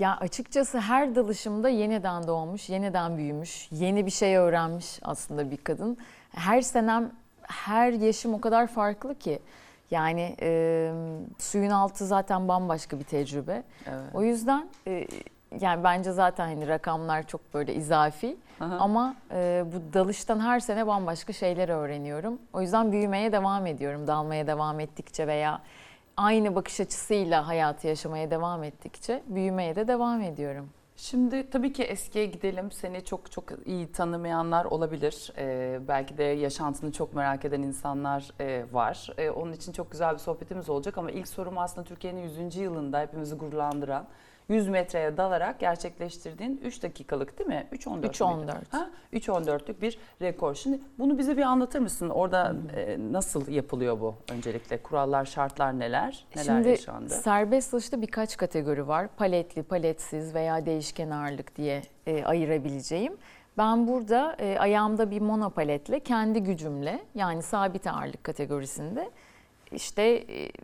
Ya açıkçası her dalışımda yeniden doğmuş, yeniden büyümüş, yeni bir şey öğrenmiş aslında bir kadın. Her senem, her yaşım o kadar farklı ki. Yani e, suyun altı zaten bambaşka bir tecrübe. Evet. O yüzden e, yani bence zaten hani rakamlar çok böyle izafi. Aha. Ama e, bu dalıştan her sene bambaşka şeyler öğreniyorum. O yüzden büyümeye devam ediyorum. Dalmaya devam ettikçe veya aynı bakış açısıyla hayatı yaşamaya devam ettikçe büyümeye de devam ediyorum. Şimdi tabii ki eskiye gidelim. Seni çok çok iyi tanımayanlar olabilir. Ee, belki de yaşantını çok merak eden insanlar e, var. Ee, onun için çok güzel bir sohbetimiz olacak ama ilk sorum aslında Türkiye'nin 100. yılında hepimizi gururlandıran 100 metreye dalarak gerçekleştirdiğin 3 dakikalık değil mi? 3.14 3.14. miydi? Ha? 3.14'lük bir rekor. Şimdi bunu bize bir anlatır mısın? Orada e, nasıl yapılıyor bu öncelikle? Kurallar, şartlar neler? Neler Şimdi yaşandı? serbest dalışta birkaç kategori var. Paletli, paletsiz veya değişken ağırlık diye e, ayırabileceğim. Ben burada e, ayağımda bir monopaletle kendi gücümle yani sabit ağırlık kategorisinde işte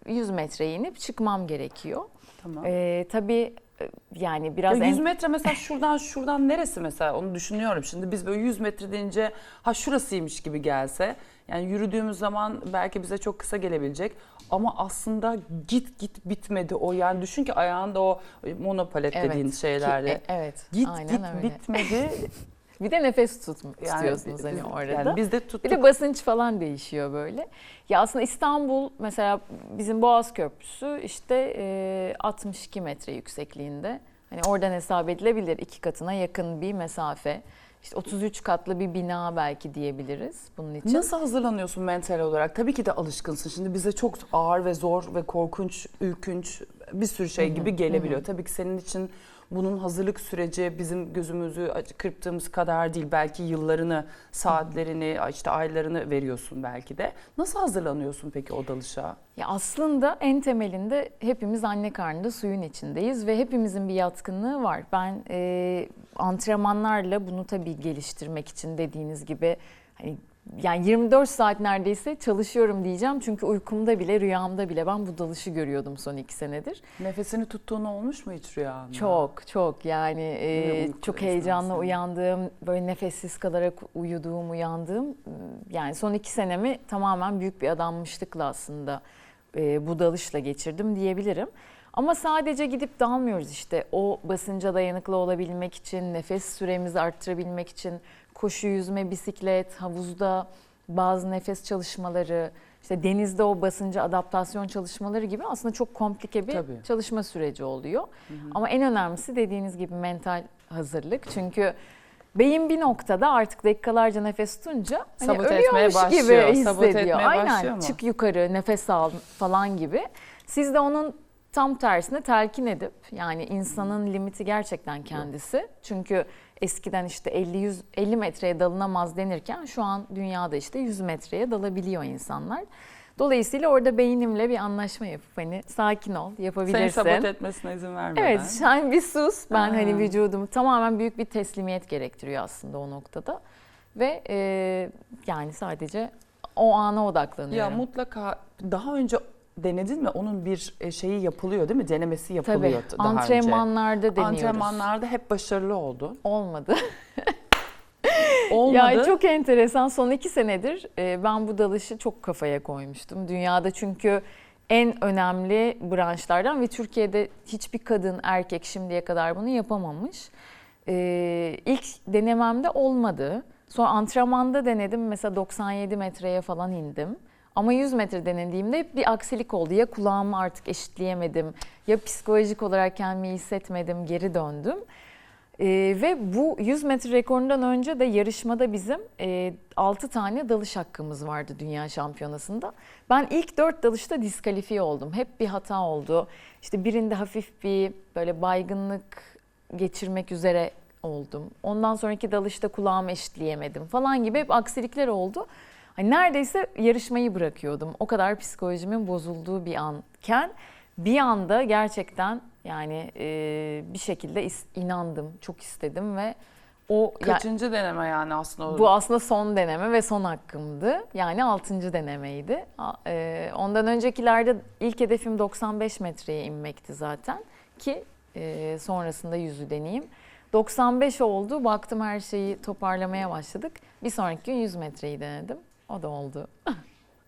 e, 100 metreye inip çıkmam gerekiyor. Tamam. E, tabii e, yani biraz Ya 100 en- metre mesela şuradan şuradan neresi mesela onu düşünüyorum. Şimdi biz böyle 100 metre deyince ha şurasıymış gibi gelse yani yürüdüğümüz zaman belki bize çok kısa gelebilecek ama aslında git git bitmedi o yani düşün ki ayağında o monopalet Evet, dediğin ki- şeylerle e, evet. git aynen git öyle. bitmedi. Bir de nefes tut, Yani tutuyorsunuz hani orada. Yani biz de tuttuk. Bir de basınç falan değişiyor böyle. Ya aslında İstanbul mesela bizim Boğaz Köprüsü işte e, 62 metre yüksekliğinde. Hani oradan hesap edilebilir iki katına yakın bir mesafe. İşte 33 katlı bir bina belki diyebiliriz bunun için. Nasıl hazırlanıyorsun mental olarak? Tabii ki de alışkınsın. Şimdi bize çok ağır ve zor ve korkunç, ürkünç bir sürü şey gibi gelebiliyor. Tabii ki senin için bunun hazırlık süreci bizim gözümüzü kırptığımız kadar değil. Belki yıllarını, saatlerini, işte aylarını veriyorsun belki de. Nasıl hazırlanıyorsun peki o dalışa? Ya aslında en temelinde hepimiz anne karnında suyun içindeyiz ve hepimizin bir yatkınlığı var. Ben e, antrenmanlarla bunu tabii geliştirmek için dediğiniz gibi hani yani 24 saat neredeyse çalışıyorum diyeceğim. Çünkü uykumda bile rüyamda bile ben bu dalışı görüyordum son iki senedir. Nefesini tuttuğun olmuş mu hiç rüyanda? Çok çok yani e, çok heyecanlı esnasında. uyandığım, böyle nefessiz kalarak uyuduğum, uyandığım yani son iki senemi tamamen büyük bir adanmışlıkla aslında e, bu dalışla geçirdim diyebilirim. Ama sadece gidip dalmıyoruz işte o basınca dayanıklı olabilmek için, nefes süremizi arttırabilmek için koşu, yüzme, bisiklet, havuzda bazı nefes çalışmaları, işte denizde o basınca adaptasyon çalışmaları gibi aslında çok komplike bir Tabii. çalışma süreci oluyor. Ama en önemlisi dediğiniz gibi mental hazırlık. Çünkü beyin bir noktada artık dakikalarca nefes tutunca hani etmeye ölüyormuş başlıyor, gibi hissediyor. etmeye Aynen başlıyor mu? çık yukarı nefes al falan gibi. Siz de onun tam tersine telkin edip yani insanın limiti gerçekten kendisi. Çünkü eskiden işte 50 100 50 metreye dalınamaz denirken şu an dünyada işte 100 metreye dalabiliyor insanlar. Dolayısıyla orada beynimle bir anlaşma yapıp hani sakin ol Seni yapabilirsin. sabote etmesine izin vermeden. Evet sen bir sus. Ben Aa. hani vücudumu tamamen büyük bir teslimiyet gerektiriyor aslında o noktada. Ve e, yani sadece o ana Ya odaklanıyorum. mutlaka daha önce denedin mi? Onun bir e, şeyi yapılıyor değil mi? Denemesi Tabii yapılıyor daha önce. antrenmanlarda deniyoruz. Antrenmanlarda hep başarılı oldun. Olmadı. Olmadı. Ya çok enteresan. Son iki senedir e, ben bu dalışı çok kafaya koymuştum. Dünyada çünkü en önemli branşlardan ve Türkiye'de hiçbir kadın erkek şimdiye kadar bunu yapamamış. E, ilk denememde olmadı. Sonra antrenmanda denedim. Mesela 97 metreye falan indim. Ama 100 metre denediğimde hep bir aksilik oldu. Ya kulağımı artık eşitleyemedim ya psikolojik olarak kendimi hissetmedim, geri döndüm. Ee, ve bu 100 metre rekorundan önce de yarışmada bizim e, 6 tane dalış hakkımız vardı dünya şampiyonasında. Ben ilk 4 dalışta diskalifiye oldum. Hep bir hata oldu. İşte birinde hafif bir böyle baygınlık geçirmek üzere oldum. Ondan sonraki dalışta kulağımı eşitleyemedim falan gibi hep aksilikler oldu. Hani neredeyse yarışmayı bırakıyordum. O kadar psikolojimin bozulduğu bir anken bir anda gerçekten yani e, bir şekilde inandım, çok istedim ve o ya- Kaçıncı deneme yani aslında bu aslında son deneme ve son hakkımdı. Yani 6. denemeydi. E, ondan öncekilerde ilk hedefim 95 metreye inmekti zaten ki e, sonrasında yüzü deneyeyim. 95 oldu. Baktım her şeyi toparlamaya başladık. Bir sonraki gün 100 metreyi denedim. O da oldu.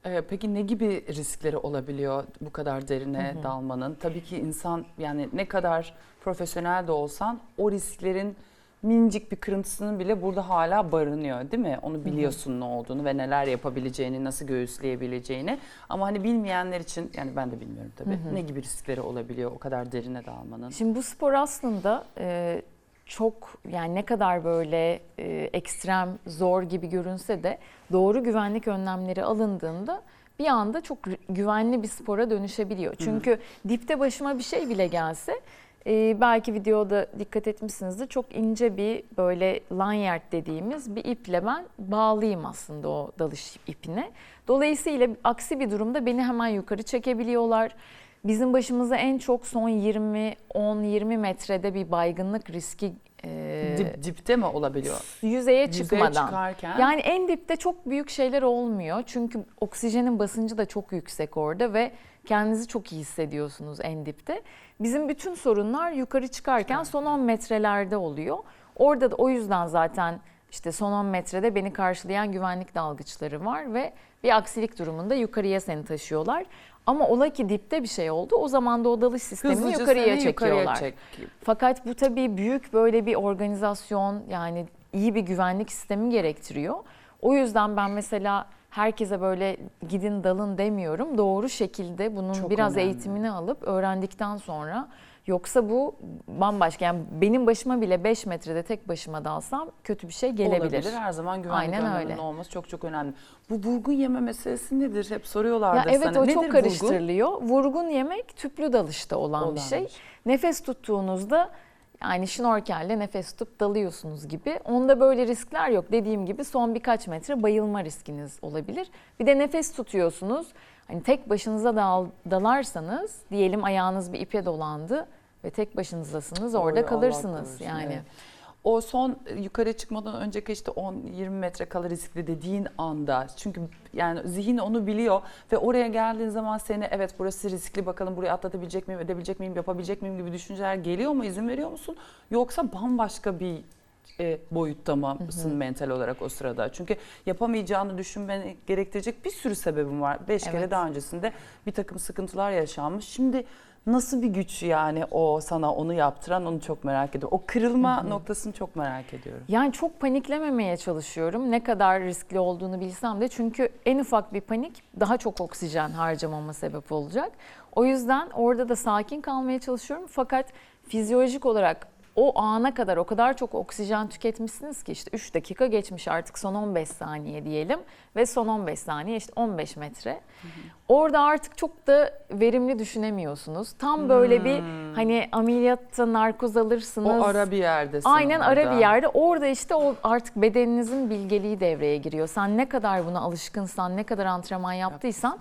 Ee, peki ne gibi riskleri olabiliyor bu kadar derine Hı hı. dalmanın? Tabii ki insan yani ne kadar profesyonel de olsan o risklerin minicik bir kırıntısının bile burada hala barınıyor değil mi? Onu biliyorsun ne olduğunu ve neler yapabileceğini, nasıl göğüsleyebileceğini. Ama hani bilmeyenler için yani ben de bilmiyorum tabii. Hı hı. Ne gibi riskleri olabiliyor o kadar derine dalmanın? Şimdi bu spor aslında e, çok yani ne kadar böyle e, ekstrem, zor gibi görünse de doğru güvenlik önlemleri alındığında bir anda çok gü- güvenli bir spora dönüşebiliyor. Çünkü dipte başıma bir şey bile gelse e, belki videoda dikkat etmişsinizdir çok ince bir böyle lanyard dediğimiz bir iple ben bağlıyım aslında o dalış ipine. Dolayısıyla aksi bir durumda beni hemen yukarı çekebiliyorlar. Bizim başımıza en çok son 20 10-20 metrede bir baygınlık riski e, Dip, dipte mi olabiliyor? yüzeye Yüzeye çıkmadan. çıkarken Yani en dipte çok büyük şeyler olmuyor. Çünkü oksijenin basıncı da çok yüksek orada ve kendinizi çok iyi hissediyorsunuz en dipte. Bizim bütün sorunlar yukarı çıkarken son 10 metrelerde oluyor. Orada da o yüzden zaten işte son 10 metrede beni karşılayan güvenlik dalgıçları var ve bir aksilik durumunda yukarıya seni taşıyorlar. Ama ola ki dipte bir şey oldu. O zaman da o dalış sistemini hızlıca yukarıya çekiyorlar. yukarıya çek. Fakat bu tabii büyük böyle bir organizasyon yani iyi bir güvenlik sistemi gerektiriyor. O yüzden ben mesela herkese böyle gidin dalın demiyorum. Doğru şekilde bunun Çok biraz önemli. eğitimini alıp öğrendikten sonra yoksa bu bambaşka yani benim başıma bile 5 metrede tek başıma dalsam kötü bir şey gelebilir. Olabilir. Her zaman güvenlik Aynen önleminin öyle. olması çok çok önemli. Bu vurgun yeme meselesi nedir? Hep soruyorlardı Ya evet sana. o Nedir çok vurgun? karıştırılıyor. Vurgun yemek tüplü dalışta olan, Olan bir şey. bir şey. Nefes tuttuğunuzda yani şnorkelle nefes tutup dalıyorsunuz gibi. Onda böyle riskler yok. Dediğim gibi son birkaç metre bayılma riskiniz olabilir. Bir de nefes tutuyorsunuz. Hani tek başınıza dal, dalarsanız diyelim ayağınız bir ipe dolandı ve tek başınızdasınız orada Allah kalırsınız korusun, yani. evet. O son yukarı çıkmadan önceki işte 10-20 metre kala riskli dediğin anda çünkü yani zihin onu biliyor ve oraya geldiğin zaman seni evet burası riskli bakalım burayı atlatabilecek miyim edebilecek miyim yapabilecek miyim gibi düşünceler geliyor mu izin veriyor musun yoksa bambaşka bir e, boyutta mısın mental olarak o sırada? Çünkü yapamayacağını düşünmeni gerektirecek bir sürü sebebim var. Beş kere Evet. daha öncesinde bir takım sıkıntılar yaşanmış. Şimdi nasıl bir güç yani o sana onu yaptıran onu çok merak ediyorum. O kırılma noktasını çok merak ediyorum. Yani çok paniklememeye çalışıyorum. Ne kadar riskli olduğunu bilsem de çünkü en ufak bir panik daha çok oksijen harcamama sebep olacak. O yüzden orada da sakin kalmaya çalışıyorum. Fakat fizyolojik olarak o ana kadar o kadar çok oksijen tüketmişsiniz ki işte 3 dakika geçmiş artık son 15 saniye diyelim ve son 15 saniye işte 15 metre. Orada artık çok da verimli düşünemiyorsunuz. Tam böyle bir hani ameliyatta narkoz alırsınız. O ara bir yerdesin. Aynen ara orada. bir yerde. Orada işte o artık bedeninizin bilgeliği devreye giriyor. Sen ne kadar buna alışkınsan, ne kadar antrenman yaptıysan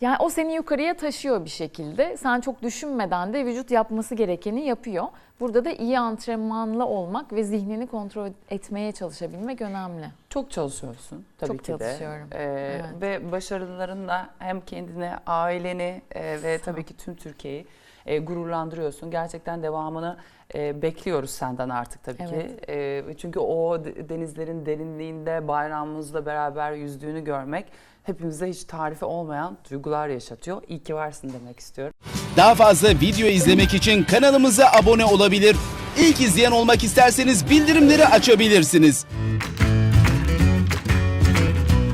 yani o seni yukarıya taşıyor bir şekilde. Sen çok düşünmeden de vücut yapması gerekeni yapıyor. Burada da iyi antrenmanla olmak ve zihnini kontrol etmeye çalışabilmek önemli. Çok çalışıyorsun tabii Çok ki de. çalışıyorum, Ee, evet. Ve başarılarınla hem kendine, aileni e, ve tabii ki tüm Türkiye'yi e, gururlandırıyorsun. Gerçekten devamını e, bekliyoruz senden artık tabii ki. Evet. E, çünkü o de- denizlerin derinliğinde bayrağımızla beraber yüzdüğünü görmek hepimize hiç tarifi olmayan duygular yaşatıyor. İyi ki varsın demek istiyorum. Daha fazla video izlemek için kanalımıza abone olabilir. İlk izleyen olmak isterseniz bildirimleri açabilirsiniz.